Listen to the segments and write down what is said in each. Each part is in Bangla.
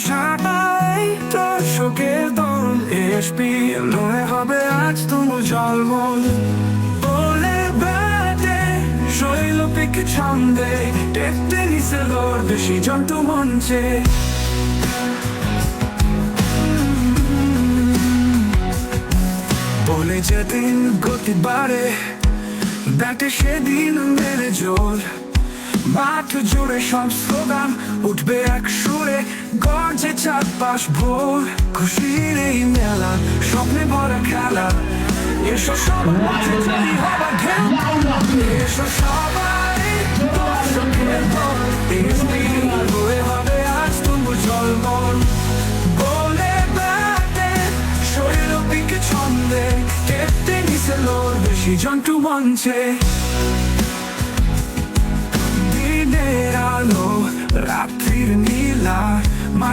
ভাষাটাই তো শোকের তরুণ এসপি মনে হবে আজ তুমি জলমল। বলে বেড়াতে শৈল পিক ছন্দে। দেখতে নিছে লোর দেশি জন্তু মঞ্চে। বলে যেদিন গতি বাড়ে, ব্যাটে সেদিন মেরে জোর। মাঠ জুড়ে সব স্লোগান উঠবে এক সুরে, গর্জে চারপাশ ভোর। খুশির এই মেলা, স্বপ্নে বড় খেলা। এসো সবাই এসো সবাই হয়ে হবে, আজ বলে ছন্দে। নিচে বেশি জন্টু মঞ্চে।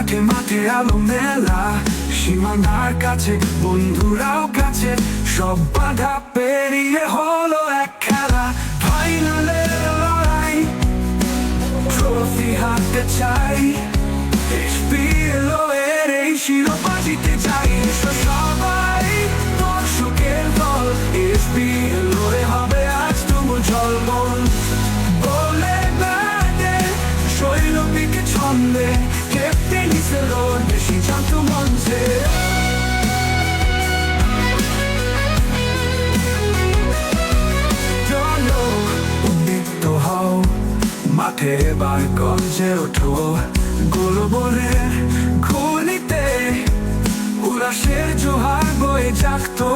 মাঠে মাঠে আলো মেলা। সীমানার কাছে, বন্ধুরাও কাছে, সব বাধা পেরিয়ে হলো এক খেলা। ফাইনালের লড়াই ট্রফি হাতে চাই। এই শিরোপা জিতে এবার গঞ্জে ওঠো গোল বলে ঘুলিতে উল্লাসের জোহার বয়ে জাগতো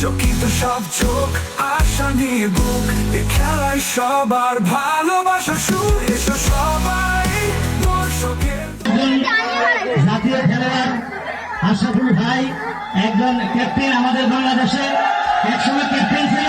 চকিত সব চোখ আশা নিয়ে বুক এ খেলায় সবার ভালোবাসা সুর এসো সবাই জাতীয় খেলোয়াড় আশরাফুল ভাই, একজন ক্যাপ্টেন আমাদের বাংলাদেশের একসময় ক্যাপ্টেন ছিল।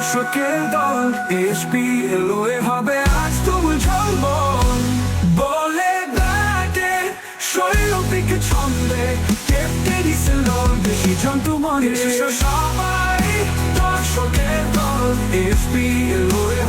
দর্শকের দল এসপিএলও এ হবে আজ তুমুল ঝলমল। বলে ব্যাটে শৈলপিকে ছন্দে কেপ্টে লোল বেশি জন্তু মনে। সবাই দর্শকের দল এসপিএলও এ